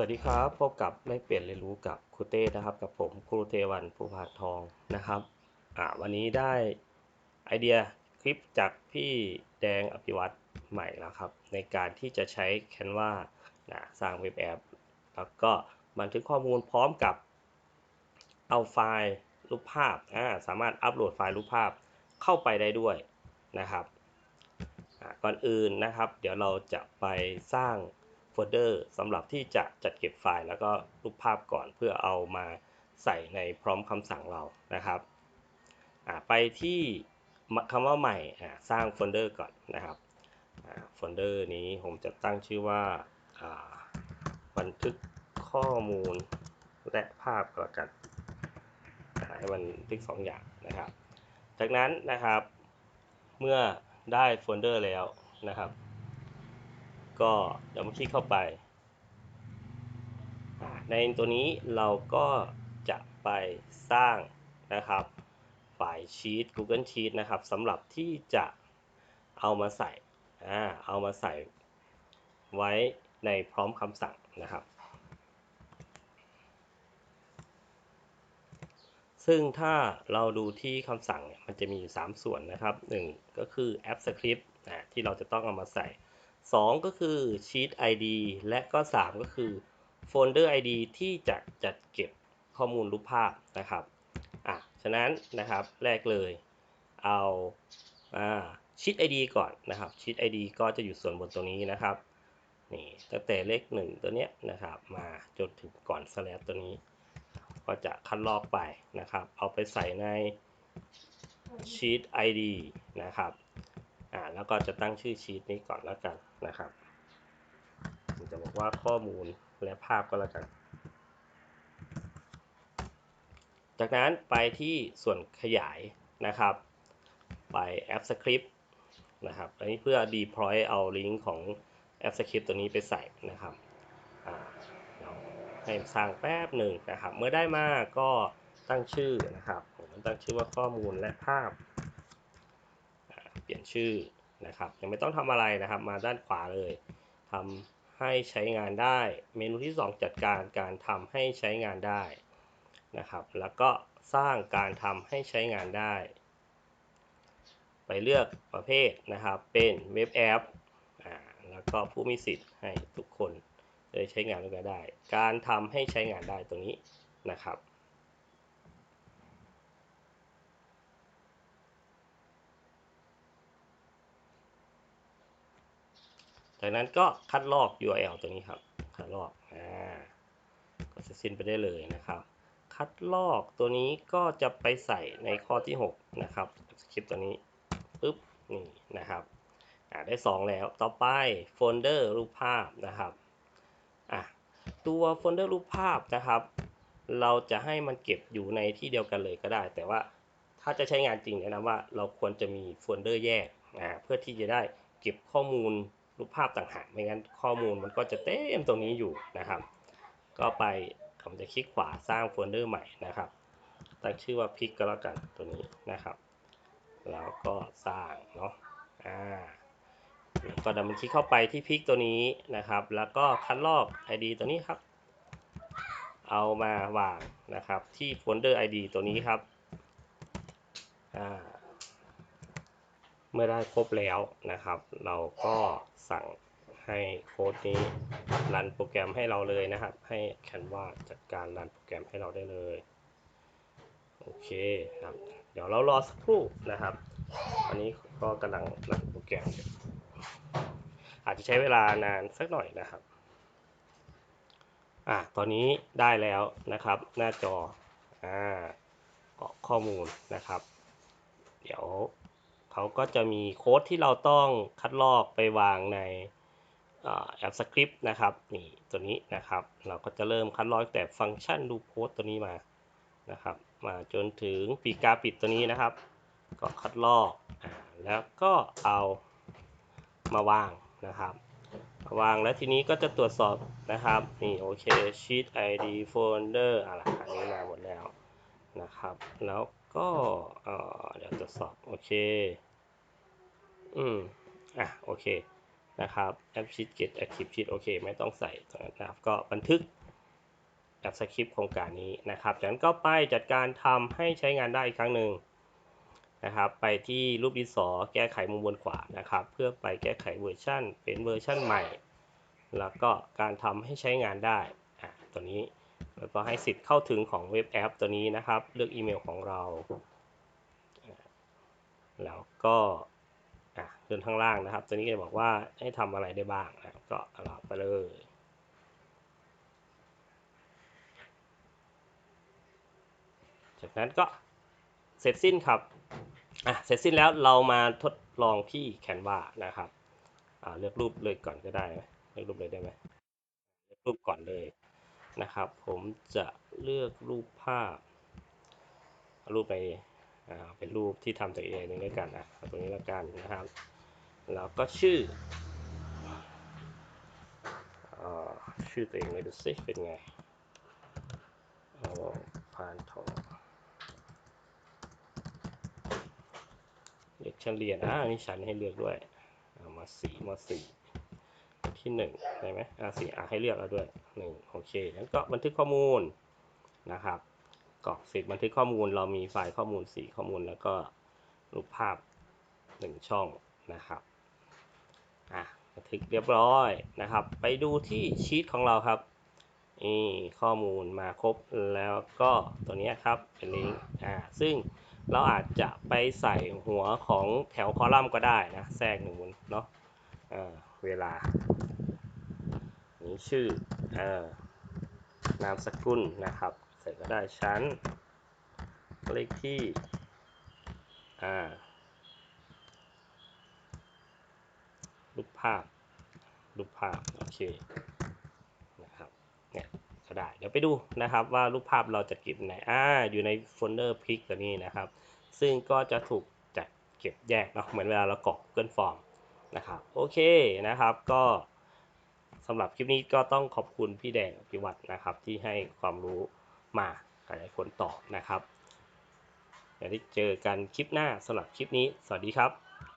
สวัสดีครับ พบกับแลกเปลี่ยนเรียนรู้กับครูเต้นะครับ กับผมครูเทวันภูผาทองนะครับอ่าวันนี้ได้ไอเดียคลิปจากพี่แดงอภิวัตรใหม่แล้วครับ ในการที่จะใช้ Canva นะสร้างเว็บแอปแล้วก็บันทึกข้อมูลพร้อมกับเอาไฟล์รูปภาพอ่าสามารถอัปโหลดไฟล์รูปภาพเข้าไปได้ด้วยนะครับก่อนอื่นนะครับ เดี๋ยวเราจะไปสร้าง ลเดอร์สำหรับที่จะจัดเก็บไฟล์ แล้วก็รูปภาพก่อนเพื่อเอามาใส่ในพร้อมคำสั่งเรานะครับไปที่คำว่าใหม่สร้างโฟลเดอร์ก่อนนะครับโฟลเดอร์นี้ผมจะตั้งชื่อว่าบันทึกข้อมูลและภาพก็แล้วกันอ่าให้มันทึกสองอย่างนะครับ จากนั้นนะครับเมื่อได้โฟลเดอร์แล้วนะครับ ก็เดี๋ยวมาคลิกเข้าไป ในตัวนี้เราก็จะไปสร้างนะครับไฟล์ชีต Google Sheet นะครับสำหรับที่จะเอามาใส่อ่าเอามาใส่ไว้ในพร้อมคำสั่งนะครับ ซึ่งถ้าเราดูที่คำสั่งเนี่ยมันจะมีอยู่ 3 ส่วนนะครับ 1 ก็คือแอป Script นะที่เราจะต้องเอามาใส่ 2 ก็คือ Sheet ID และก็ 3 ก็คือ Folder ID ที่จะจัดเก็บข้อมูลรูปภาพนะครับอะฉะนั้นนะครับแรกเลยเอาอ่า Sheet ID ก่อนนะครับ Sheet ID ก็จะอยู่ส่วนบนตรงนี้นะครับนี่ตั้งแต่เลข 1 ตัวเนี้ยนะครับ มาจนถึงก่อน slash ตัวนี้ ก็จะคัดลอกไปนะครับ เอาไปใส่ใน sheet ID นะครับ อ่าแล้วก็จะตั้งชื่อชีตนี้ก่อนแล้วกันนะครับผมจะบอกว่าข้อมูลและภาพก็แล้วกัน จากนั้นไปที่ส่วนขยายนะครับ ไปแอป Script นะครับ อันนี้เพื่อ deploy เอาลิงก์ของแอป Script ตัวนี้ไปใส่นะครับอ่าให้สร้างแป๊บหนึ่งนะครับ เมื่อได้มาก็ตั้งชื่อนะครับ ผมตั้งชื่อว่าข้อมูลและภาพ เปลี่ยนชื่อ นะครับยังไม่ต้องทำอะไรนะครับ มาด้านขวาเลยทำให้ใช้งานได้ เมนูที่ 2 จัดการการทำให้ใช้งานได้นะครับ แล้วก็สร้างการทำให้ใช้งานได้ ไปเลือกประเภทนะครับเป็นเว็บแอปอ่าแล้วก็ผู้มีสิทธิ์ให้ทุกคนได้ใช้งานด้วยกันได้ การทำให้ใช้งานได้ตรงนี้นะครับ จากนั้นก็คัดลอก URL ตัวนี้ครับ คัดลอกอ่าก็จะสิ้นไปได้เลยนะครับ คัดลอกตัวนี้ก็จะไปใส่ในข้อที่ 6 นะครับสคริปต์ตัวนี้ปึ๊บนี่นะครับอ่าได้ 2 แล้วต่อไปโฟลเดอร์รูปภาพนะครับอะตัวโฟลเดอร์รูปภาพนะครับ เราจะให้มันเก็บอยู่ในที่เดียวกันเลยก็ได้ แต่ว่าถ้าจะใช้งานจริงแนะนำว่าเราควรจะมีโฟลเดอร์แยกอ่าเพื่อที่จะได้เก็บข้อมูล รูปภาพต่างหากไม่งั้นข้อมูลมันก็จะเต็มตรงนี้อยู่นะครับ ก็ไปผมจะคลิกขวาสร้างโฟลเดอร์ใหม่นะครับ ตั้งชื่อว่าพิกก็แล้วกันตัวนี้นะครับ แล้วก็สร้างเนาะอ่าก็ดับมันคลิกเข้าไปที่พิกตัวนี้นะครับ แล้วก็คัดลอก ID ตัวนี้ครับ เอามาวางนะครับที่โฟลเดอร์ ID ตัวนี้ครับอ่า มื่อได้ครบแล้วนะครับ เราก็สั่งให้โค้ดนี้รันโปรแกรมให้เราเลยนะครับ ให้ Canva จัดการรันโปรแกรมให้เราได้เลยโอเคครับ เดี๋ยวเรารอสักครู่นะครับ อันนี้ก็กำลังรันโปรแกรมอยู่อาจจะใช้เวลานานสักหน่อยนะครับอะตอนนี้ได้แล้วนะครับ หน้าจออ่ากรอกข้อมูลนะครับ เดี๋ยว เขาก็จะมีโค้ดที่เราต้องคัดลอกไปวางในแอปสคริปต์นะครับนี่ตัวนี้นะครับ เราก็จะเริ่มคัดลอกแต่ฟังก์ชันดูโค้ดตัวนี้มานะครับ มาจนถึงปีกาปิดตัวนี้นะครับ ก็คัดลอกอแล้วก็เอามาวางนะครับวางแล้วทีนี้ก็จะตรวจสอบนะครับนี่โอเค sheet id folder อะไรอันนี้มาหมดแล้วนะครับ แล้ว ก็เดี๋ยวตรวจสอบโอเคอืมอะโอเคนะครับแอปชีตเก็ตแอคทีฟชีตโอเคไม่ต้องใส่นะครับก็บันทึกแอปสคริปต์โครงการนี้นะครับจากนั้นก็ไปจัดการทำให้ใช้งานได้อีกครั้งหนึ่งนะครับไปที่รูปดินสอแก้ไขมุมบนขวานะครับ เพื่อไปแก้ไขเวอร์ชันเป็นเวอร์ชันใหม่ แล้วก็การทำให้ใช้งานได้อะตัวนี้ แล้วก็ให้สิทธิ์เข้าถึงของเว็บแอปตัวนี้นะครับ เลือกอีเมลของเรา แล้วก็อะเดินข้างล่างนะครับ ตัวนี้จะบอกว่าให้ทำอะไรได้บ้างนะครับก็เราไปเลยจากนั้นก็เสร็จสิ้นครับอะเสร็จสิ้นแล้วเรามาทดลองที่แคนวานะครับอ่าเลือกรูปเลยก่อนก็ได้ไหมเลือกรูปเลยได้ไหมเลือกรูปก่อนเลย นะครับ ผมจะเลือกรูปภาพ รูปไปเป็นรูปที่ทำจากเองนี่แล้วกันอะตรงนี้แล้วกันนะครับ แล้วก็ชื่ออชื่อตัวเองเลยดูสิเป็นไงเอาพานทองเลือกชั้นเรียนอ่ามีชั้นให้เลือกด้วยเอามาสีมาสี่ ที่หนึ่งได้ไหมอ่าสี่อ่าให้เลือกแล้วด้วยหนึ่งโอเคแล้วก็บันทึกข้อมูลนะครับกรอกสิทธิ์บันทึกข้อมูลเรามีไฟล์ข้อมูลสี่ข้อมูล แล้วก็รูปภาพหนึ่งช่องนะครับอะบันทึกเรียบร้อยนะครับ ไปดูที่ชีตของเราครับนี่ข้อมูลมาครบแล้วก็ตัวนี้ครับเป็นลิงก์อ่าซึ่งเราอาจจะไปใส่หัวของแถวคอลัมน์ก็ได้นะแทรกหนึ่งบนเนาะอ่อ เวลา นี้ชื่อเอ่อนามสกุลนะครับใส่ก็ได้ชั้น เลขที่ อ่ารูปภาพรูปภาพ โอเค นะครับเนี่ยก็ได้ เดี๋ยวไปดูนะครับว่ารูปภาพเราจะเก็บไหน อ่า อยู่ในโฟลเดอร์พิกตัวนี้นะครับ ซึ่งก็จะถูกจัดเก็บแยกเนาะ เหมือนเวลาเรากรอก Google Form นะครับโอเคนะครับก็สำหรับคลิปนี้ก็ต้องขอบคุณพี่แดงพิวัตรนะครับที่ให้ความรู้มาขยายผลต่อนะครับเดี๋ยวได้เจอกันคลิปหน้าสำหรับคลิปนี้ สวัสดีครับ